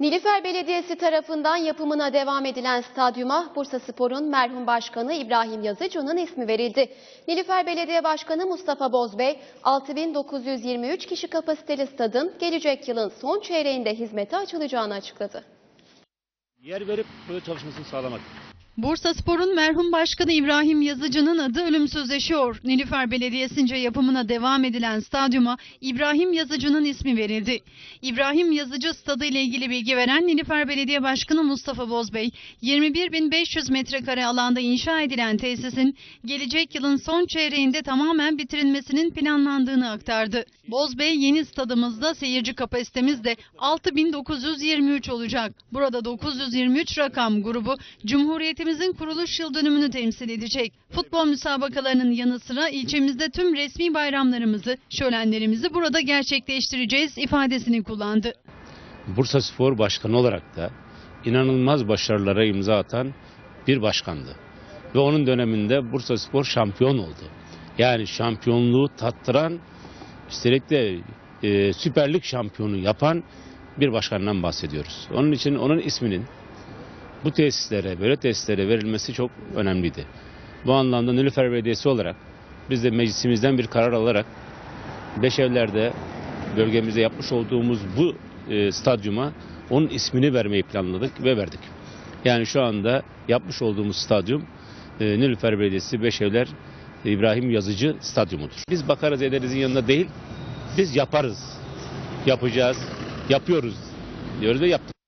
Nilüfer Belediyesi tarafından yapımına devam edilen stadyuma Bursa Spor'un merhum başkanı İbrahim Yazıcı'nın ismi verildi. Nilüfer Belediye Başkanı Mustafa Bozbey, 6923 kişi kapasiteli stadın gelecek yılın son çeyreğinde hizmete açılacağını açıkladı. yer verip böyle çalışmasını sağlamak. Bursa Spor'un merhum başkanı İbrahim Yazıcı'nın adı ölümsüzleşiyor. Nilüfer Belediyesi'nce yapımına devam edilen stadyuma İbrahim Yazıcı'nın ismi verildi. İbrahim Yazıcı stadı ile ilgili bilgi veren Nilüfer Belediye Başkanı Mustafa Bozbey, 21.500 metrekare alanda inşa edilen tesisin gelecek yılın son çeyreğinde tamamen bitirilmesinin planlandığını aktardı. Bozbey yeni stadımızda seyirci kapasitemiz de 6923 olacak. Burada 923 rakam grubu Cumhuriyetimizin kuruluş yıl dönümünü temsil edecek. Futbol müsabakalarının yanı sıra ilçemizde tüm resmi bayramlarımızı, şölenlerimizi burada gerçekleştireceğiz ifadesini kullandı. Bursa Spor Başkanı olarak da inanılmaz başarılara imza atan bir başkandı. Ve onun döneminde Bursa Spor şampiyon oldu. Yani şampiyonluğu tattıran, üstelik de e, Süper şampiyonu yapan bir başkandan bahsediyoruz. Onun için onun isminin bu tesislere, böyle tesislere verilmesi çok önemliydi. Bu anlamda Nilüfer Belediyesi olarak biz de meclisimizden bir karar alarak Beşevler'de bölgemizde yapmış olduğumuz bu e, stadyuma onun ismini vermeyi planladık ve verdik. Yani şu anda yapmış olduğumuz stadyum e, Nilüfer Belediyesi Beşevler İbrahim Yazıcı Stadyumudur. Biz bakarız ederizin yanında değil, biz yaparız. Yapacağız, yapıyoruz diyoruz ve yaptık.